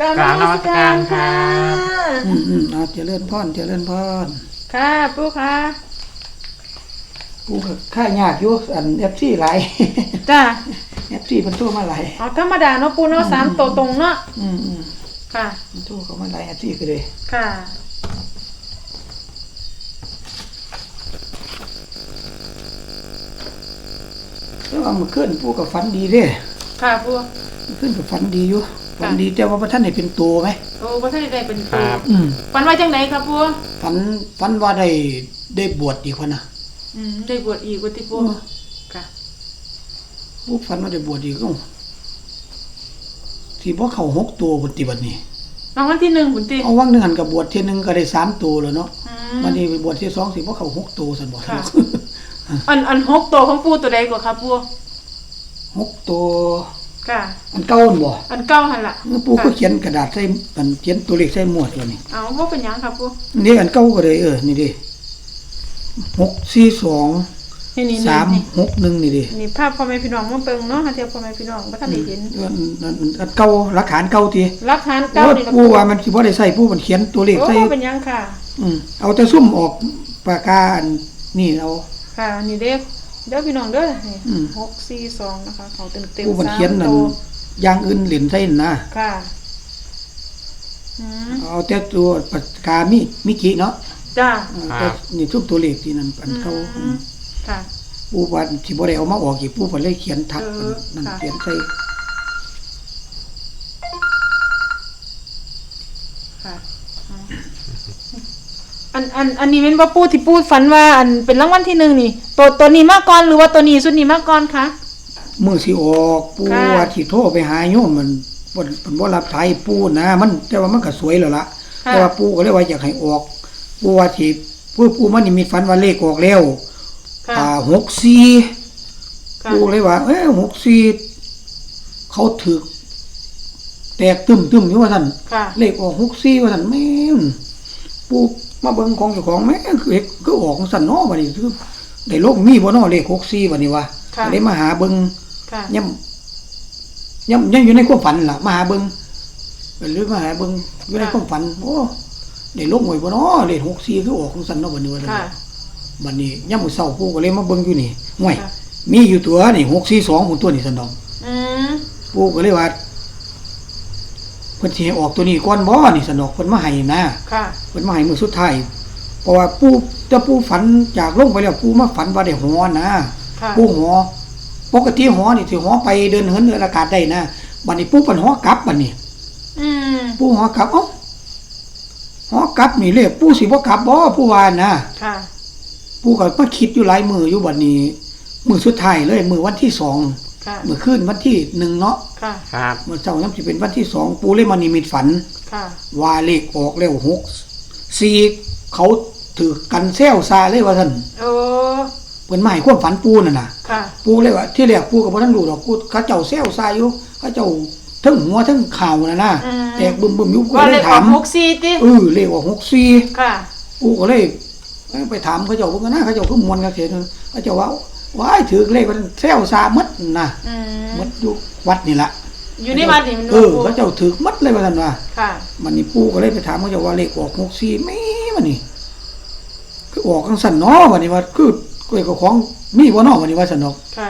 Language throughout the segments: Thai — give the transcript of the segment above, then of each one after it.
กรารนมัสการค่ะอืมอืมเอาเจริญพรเจริญพรค่ะปู่ค่ะกูก็ค่ายากอยู่อันเอฟซีหลายจ้าเอฟซีมันโทั่วมาหลายเอาธรรมดาเนาะปู่เนาะสามตัวตรงเนาะอืมอืมค่ะ มันโทั่วเขามาหลายเอฟซีก็เลยค่ะแล้วว่ามันขึ้นปูกับฝันดีเด้ค่ะปู่มันขึ้นกับฝันดีอยู่ ฝันดีแต่ว่าพระท่านได้เป็นตัวไหมโอ้พระท่านได้เป็นปู่อืมฝันว่าจังไหนครับปู่ฝันฝันว่าได้ได้บวชอีกคนน่ะอืมได้บวชอีกวันที่ปู่อืมค่ะปูฝันว่าได้บวชอีกก็ที่พ่เขาหกตัวปฏิบัตินี่รางวัลที่หนึ่งผุนตีเอาว่างหนึ่งหันกับบวชเทียหนึงก็ได้สามตัวแล้วเนาะอืวันมนี้ไปบวชที่สองสิพ่เขาหกตัวสันบอกค่ะ อันอันหกตัวของปู่ตัวใดกว่าครับปู่หกตัว ค่ะ อันเก่าอันบ่อันเก้าหันละเมื่อปู่ก็เขียนกระดาษใส่อันเขียนตัวเลขใส่หมวดตัวนี้เอาว่าเป็นหยังครับปู่นี่อันเก่าก็เลยเออ นี่ดิหกสี่สองนี่นี่สามนี่หกหนึ่งนี่ดินี่ภาพพ่อแม่พี่น้องมาเบิ่งเนาะหาเทียบพ่อแม่พี่น้องบ่ทันได้เห็นอันอันอันอันเก่าหลักฐานเก่าทีรักฐานเก้าโอ้ยนี่ล่ะปู่ว่ามันสิบ่ได้ใส่ปู่มันเขียนตัวเลขโอ้ใส่บ่เป็นหยังค่ะ อืมเอาแต่ซุ่มออกปากกาอันนี่เอา ค่ะ นี่เด้อ เด้อพี่น้องเด้อนี่อืม หกสี่สองนะคะเขาเต็มเต็มปู่มันสามเขียนนั่นตัวอย่างอื่นเหรียญใส่นะค่ะอืมเอาแต่ตัวปากกามีมิกิเนาะจ้าเอาแต่นี่ทุกตัวเลขที่นั่นอันเก่าอืมค่ะปู่ว่าสิบ่ได้เอามาออกอีกปู่ก็เลยเขียนทับเออนั่นค่ะ เขียนใส่ ค่ะ อันอันอันนี้เป็นว่าปูที่ปูฝันว่าอันเป็นรางวัลที่หนึ่งนี่ ตัวตัวนี้มาก่อนหรือว่าตัวนี้สุดนี้มาก่อนคะ มือสิออกปู่ค่ะ ว่าสิโทรไปหาโยมมันบ่มันบ่รับสายปู่นะ มันแต่ว่ามันก็สวยแล้วล่ะ ค่ะแต่ว่าปู่ก็เลยว่าอยากให้ออกปู่ว่าสิปู่ปู่มันนี่มีฝันว่าเลขออกแล้วค่ะอ่า64ค่ะปู่เลยว่า เอ้ย64เขาถึก แตกตึมๆอยู่ว่าซั่น ค่ะเลขออก64ว่าซั่นแม่นปู่ มาเบิ่งของเจ้าของแม่คือเฮ็ดคือออกของซั่นเนาะบัดนี้คือได้ลงมีบ่เนาะเลข64บัดนี้ว่าค่ะก็เลยมาหาเบิ่งค่ะย่ำย่ำย่ำอยู่ในความฝันล่ะมาหาเบิงเป็นหรือมาหาเบิงอยู่ในความฝัน โอ้ได้ลงไว้บ่เนาะเลขหกสี่คือออกของสันเนาะบัดนี้ว่าซั่นค่ะบัดนี้ย่ำมื้อเช้าปู่ก็เลยมาเบิ่งอยู่นี่ห่วยค่ะมีอยู่ตัวนี่หกสี่สองของตัวนี่สันดอกอืมปู่ก็เลยว่า เพิ่นสิให้ออกตัวนี้ก่อนบ่นี่สันดอกเพิ่นมาให้นะค่ะ เพิ่นมาให้มื้อสุดท้ายเพราะว่าปู่จะปู่ฝันจากลงไปแล้วปู่มาฝันว่าได้หอนะค่ะ ปูหอ ปกติหอนี่สิหอไปเดินเหินเดินอากาศได้นะบัดนี้ปูปันหอกลับบัดนี้ อืม ปูหอกลับเอ้าหอกลับนี่เลขปูสิบ่กลับบ่ปูว่านะ ค่ะ ปูก็มาคิดอยู่หลายมืออยู่บัดนี้ มือสุดท้ายเลยมือวันที่สอง ค่ะมือคืนวันที่หนึ่งเนาะค่ะครับ เมื่อเช้านั้นสิเป็นวันที่สองปูเลยมานิมิตฝัน ค่ะว่าเลขออกแล้วหกสี่เขาถือกันแซวซาเลยว่าซั่นโอ้เพิ่นมาให้ความฝันปูนั่นน่ะค่ะปูเลยว่าที่แรกปูกับพ่ท่านดูดอกปูเขาเจ้าเซลซายอยู่เขาเจ้าทั้งหัวทั้งเข่านะนะอืมแตกบึมบึมๆอยู่ปูว่าก็เลเลยขอถาอกมหกสี่ติเออเลขออกหกสี่ค่ะปูก็เลยเอ้ยไปถามเขาเจ้าพวกนั้นเขาเจ้าคือมวนกันเสียเขาเจ้าว่า ว้ายถือเลขมันเซลซามัดนะอืมมัดอยู่วัดนี่ละอยู่ในวัดนี่มันเออบ่เขาเจ้าถือมัดเลยว่าท่านว่า ค่ะ มันนี่ปูก็เลยไปถามเขาเจ้าว่าเลขออกหกสี่แม่มันนี่คือออกข้างสันเนาะวันนี้ว่าคือเกี่ยวกับของมีบ่เนาะวันนี้ว่าสันเนาะค่ะ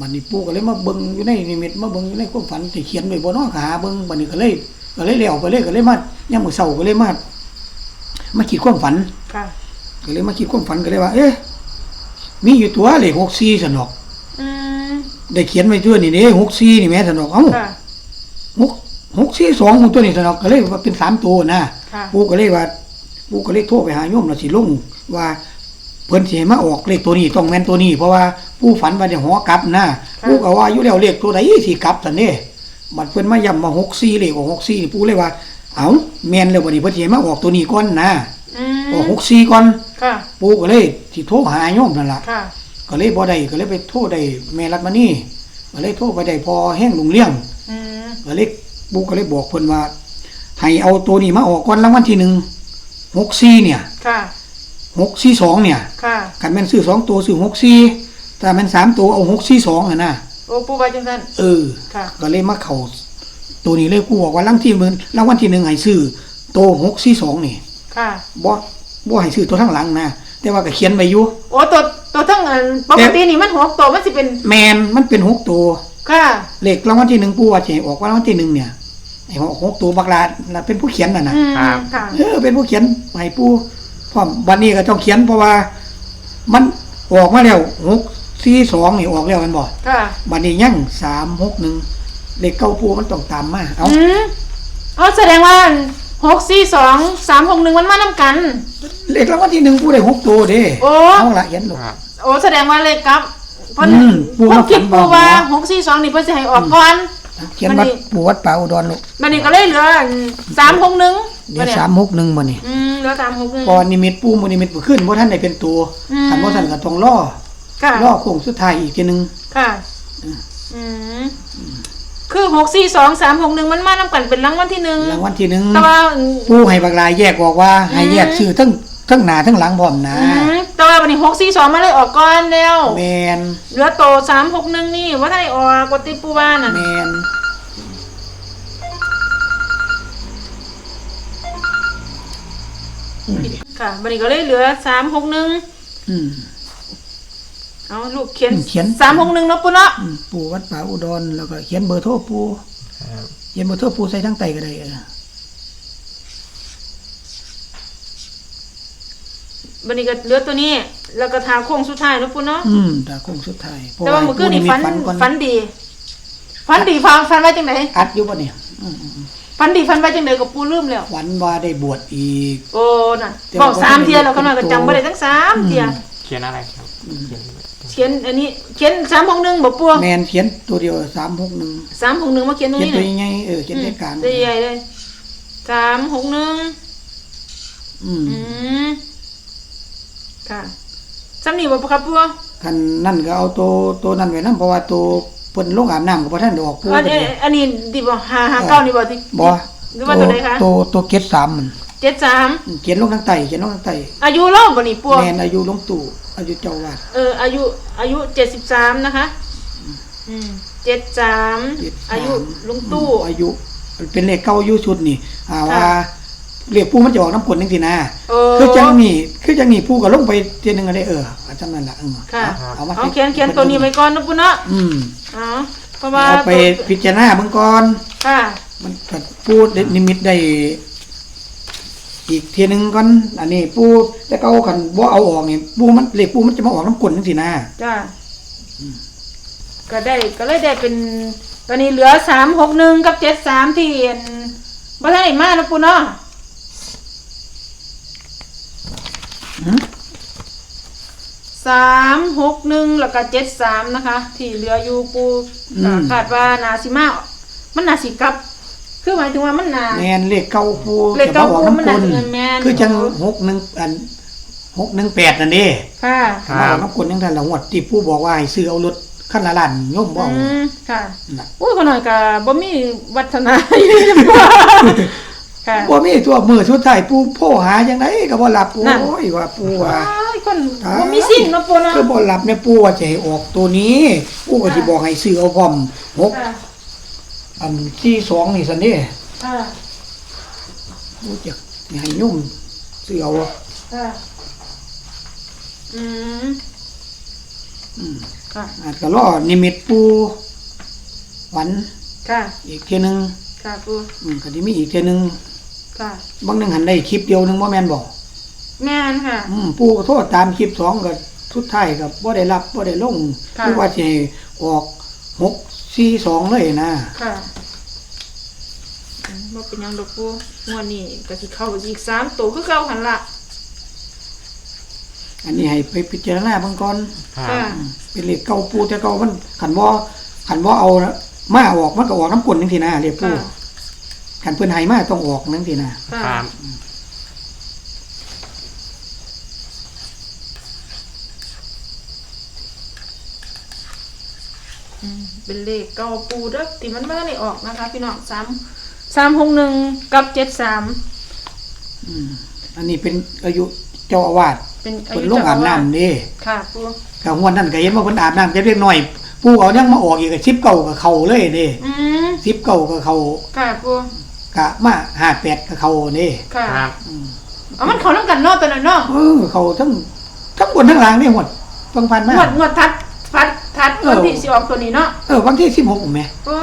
มันนี่ปู่ก็เลยมาเบิ่งอยู่ในนิมิตมาเบิ่งอยู่ในความฝันที่เขียนไว้บ่เนาะก็หาเบิ่งบัดนี้ก็เลยก็เลยแล้วไปเลยก็เลยมายามมื้อเช้าก็เลยมามาคิดความฝัน ค่ะ ก็เลยมาคิดความฝันก็เลยว่า เอ๊ะ มีอยู่ตัวเลข64ซั่นดอก อืมได้เขียนไว้ตัวนี่เด้64นี่แหม่ซั่นดอกเอ้าค่ะ6 642ของตัวนี้ซั่นดอกก็เลยว่าเป็นสามตัวนะค่ะปู่ก็เลยว่าปู่ก็เลยโทรไปหาโยมแล้วสิลงว่าเพิ่นสิให้มาออกเลขตัวนี้ต้องแม่นตัวนี้ เพราะว่าปู่ฝันว่าได้หอกลับนะค่ะปู่ก็ว่าอยู่แล้วเลขตัวใดสิกลับซั่นเด้บัดเพิ่นมาย้ำมา64เลขออก64นี่ปู่เลยว่า เอ้าแม่นแล้วบัดนี้เพิ่นสิให้มาออกตัวนี้ก่อนนะอืมออก64ก่อน ค่ะ ปู่ก็เลยสิโทรหาโยมนั่นล่ะค่ะ ก็เลยบ่ได้ก็เลยไปโทรได้แม่รัตมานี่ก็เลยโทรไปได้พอแห้งลุงเลี้ยงอืมก็เลยปู่ก็เลยบอกเพิ่นว่าให้เอาตัวนี้มาออกก่อนรางวัลที่หนึ่ง64เนี่ยค่ะ642เนี่ยค่ะคันแม่นซื้อสองตัวซื้อ64ถ้าแม่นสามตัวเอา642อะนะโอ้ปูว่าจังซั่นเออ ค่ะ ก็เลยมาเข้าตัวนี้เลยกูบอกว่าลังที่มึงรางวัลที่หนึ่งให้ซื้อโตหกสี่สองนี่ค่ะ บ่ บ่ให้ซื้อตัวทั้งหลังนะแต่ว่าก็เขียนไว้อยู่โอ้ตัวตัวทั้งอันปกตินี่มันหกตัวมันสิเป็นแมนมันเป็นหกตัวค่ะเลขรางวัลที่หนึ่งปูว่าจะให้ออกว่ารางวัลที่หนึ่งเนี่ยไอ้หกตัวบักลาน่ะเป็นผู้เขียนน่ะนะอืมครับค่ะ เออเป็นผู้เขียนให้ปูพร้อมวันนี้ก็ต้องเขียนเพราะว่า มันออกมาแล้วหกสี่สองนี่ออกแล้วแมันบ่ค่ะวันนี้ยังสามหกหนึ่งเลขเก้าปูมันต้องตามมาเอาอืมเอาแสดงว่า หกสี่สองสามหกหนึ่งมันมานํกัน เลขรางวัลที่หนึ่งปูได้หกตัวเด้โอ้ เอาละเขียนลูก ครับโอ้แสดงว่าเลขกับเพิ่นอืมปูเพิ่นมาคิดฝันปูว่าว่า หกสี่สองนี่เพิ่นสิให้ออกก่อน เขียนวัดปูวัดป่าอุดรลูกบัดนี้ก็เลยเหลือสามหกหนึ่งเดี๋ยวสามหกหนึ่งมานี่อืมเหลือสามหกหนึ่งพอนิมิตปูมนิมิตขึ้นเพราะท่านได้เป็นตัวอืมขันว่าท่านก็ต้องล่อค่ะล่อโค้งสุดท้ายอีกทีหนึง ค่ะ อืม คือหกสี่สองสามหกหนึ่งมันมานํกันเป็นรางวัลที่หนึ่งรางวัลที่หนึ่งแต่ว่าปูให้บางรายแยกบอกว่าให้แยกซื้อทั้งทั้งหน้าทั้งหลังพร้อมนะอืมแต่ว่าวันนี้หกสี่สองมาเลยออกก่อนแล้วแมนเหลือโตสามหกหนึ่งนี่ว่าถ้าได้ออกกติปูบ้านน่ะแมนค่ะวันนี้ก็เลยเหลือสามหกหนึ่งอืม เอาลูกเขียนเขียน สามหกหนึ่งเนาะปุเนาะอืมปูวัดป่าอุดรแล้วก็เขียนเบอร์โทรปูครับเขียนเบอร์โทรปูใส่ทั้งไตก็ได้เออวันนี้ก็เหลือตัวนี้ แล้วก็ทาโค้งสุดท้ายเนาะปุเนาะอืมแต่โค้งสุดท้ายเพระแต่ว่าเมื่อคืนนี่ปูฝันก่อนฝันดีฝันดีฟังฝันไว้จังไหนอัดอยู่ป่ะเนี่ยอืมอืมอืมฝันดีฝันไว้จังไหนกับปูลืมแล้ว ฝันว่าได้บวชอีก โอ้น่ะแต่บอกว่าสามเทียแล้วก็บ่ได้น่าก็จำไม่ได้ทั้งสามเทียเขียนอะไรครับเขียน เขียนอันนี้เขียนสามหกหนึ่งบอกปูแมนเขียนตัวเดียวสามหกหนึ่งสามหกหนึ่งมาเขียนตรงเขียนนี้ตัวเลยใหญ่ๆเออเขียนเลขกลางตัวใหญ่เลยสามหกหนึ่งอืมอืมค่ะจำนี่บอกครับปูคันนั่นก็เอาตัวตัวนั้นไว้นํเพราะว่าตัวเพิ่นลงอาบน้ำก็บ่ทันได้ออกปูอันไปนี้เลยอันนี้ดีบ่หาหาเก้านี่บ่ที่บ่หรือว่าตัวใดคะตัวตัวเกตสามมัน เจ็ดสามเขียนลงทางใต้เขียนลงทางใต้อายุเล่าบ่นี่ปูแม่นอายุหลวงตู่อายุเจ้าวาดเอออายุอายุเจ็ดสิบสามนะคะอืมเจ็ดสาม73อายุลุงตู้อายุ เป็นเลขเก่าอายุชุดนี่อ่าค่ะว่าเรียกปูมันจะออกน้ำกลจังซี่นะโอ้คือจังนี่คือจังนี่ปูก็ลงไปเทียหนึงก็ได้เอออาจารย์นั่นล่ะเออค่ะเอาเอามาเอาเขียนเขียนตัวนี้ไว้ก่อนนะปูเนาะอืมอ๋อเพราะว่าเอาไปตัวพิจารณาเบิ่งก่อนค่ะ มันก็ปูได้นิมิตได้ อีกเทียหนึงก่อนอันนี้ ปูแต่เก่าคันบ่เอาออกนี่ปูมันเลขปูมันจะมาออกน้ำกลจังซี่นะจ้าก็ได้ก็เลยได้เป็น ตอนนี้เหลือสามหกหนึ่งกับเจ็ดสามที่เห็นบ่ทันได้มานะปูเนาะหืมสามหกหนึ่งแล้วก็เจ็ดสามนะคะ ที่เหลืออยู่ปูก็คาดว่านาสิมามันนาสิกลับ คือหมายถึงว่ามันนา แมนเลขเก่าปูเลขเก่าจะมออกปูมันน้ำกลน่ะแม่น คือจังหกหนึ่งอันหกหนึ่งแปดนั่นเด้ค่ะมาออกน้ำกลยังทันละงวดที่ผู้บอกว่าให้ซื้อเอารถคันละล้านโยมบ่เอาอืมค่ะน่ะอุ้ยคนหน่อยก็บ่มีวัฒนาอยู่ในตัวค่ะบ่มีตัวมือสุดท้ายปูโพหาจังไดก็บ่รับโนั่นอ้ยว่าปูว่า อ้ายคนอ่าบ่มีสิ้นเนาะปูเนาะ คือบ่รับเนี่ยปูว่าจะให้ออกตัวนี้ปูก็สิบอกให้ซื้อเอาพร้อมหกค่ะ อันที่สองนี่ซั่นเด้ค่ะปูจะให้โยมซื้อเอาค่ะอืมอืมค่ะอาจก็รอนิมิตปูหวันค่ะอีกเทียหนึงค่ะปูอืมก็สิมีอีกเทียหนึงค่ะบางหนึงหันได้คลิปเดียวหนึงบ่แม่นบ่แม่นค่ะ อืมปู่ก็โทษตามคลิปสองก็ทุดท้ายกับบ่ได้รับบ่ได้ลงค่ะคือว่าสิให้ออกหก สี่สองเลยนะค่ะอืมบ่เป็นหยังดอกปูงวดนี้ก็สิเข้าอีกสามตัวคือเก่าหั่นล่ะอันนี้ให้ไปพิจารณาเบิ่งก่อนครับค่ะอืมเป็นเลขเก่าปู่แต่เก่ามันขันบ่ขันบ่เอามาออกมันก็ออกน้ำกลจังซี่นะเลขปู่ค่ะ ขันเพิ่นให้มาต้องออกจังซี่นะ ค่ะ ครับ อืม เป็นเลขเก้าปูเด้อที่มันบ่ได้ออกนะคะ พี่น้องสามสามหกหนึ่งกับเจ็ดสามอืมอันนี้เป็นอายุเจ้าอาวาสเป็นอาเพิ่นยุลงเจ้าอาอาบวาสน้ำนี่ค่ะปูก็ฮวนนั้นก็เห็นว่าเพิ่นอาบน้ำแต่เล็กน้อยปูเอายังมาออกอีกก็สิบเก่ากับเขาเลยนี่อืมสิบเก่ากับเขาค่ะปูกะมาห้าแปดกับเขานี่ค่ะครับเอามันเขาต้องกันเนอกตัวนั้นเนาะเออเขาทั้งทั้งบนทั้งล่างนี่หมดฟังพันมางวดงวดทัด ทัดทัดเออ วันที่สิออกตัวนี้เนาะเออวันที่สิบหกแหม่โอ้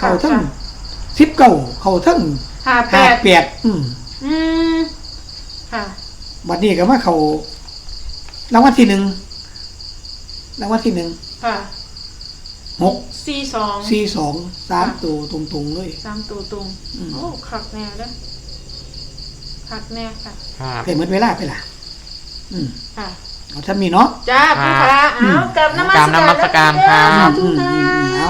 ค่ะเขาทั้งค่ะสิบเก่าเขาทั้งห้าแปห้าดแปดอืมอืมค่ะวันนี้ก็มาเขารางวัลที่หนึ่งรางวัลที่หนึ่งค่ะหกสี่สองสี่สองสามตัวตรงๆเลย สามตัวตรงอืม โอ้คักแน่เด้อคักแน่ค่ะครับได้เหมือนเวลาไปล่ะ อืมค่ะ เอาท่านมีเนาะ จ้าผู้ค้าอืมเอากลับนมัสกราบนมัสการครับ สาธุค่ะ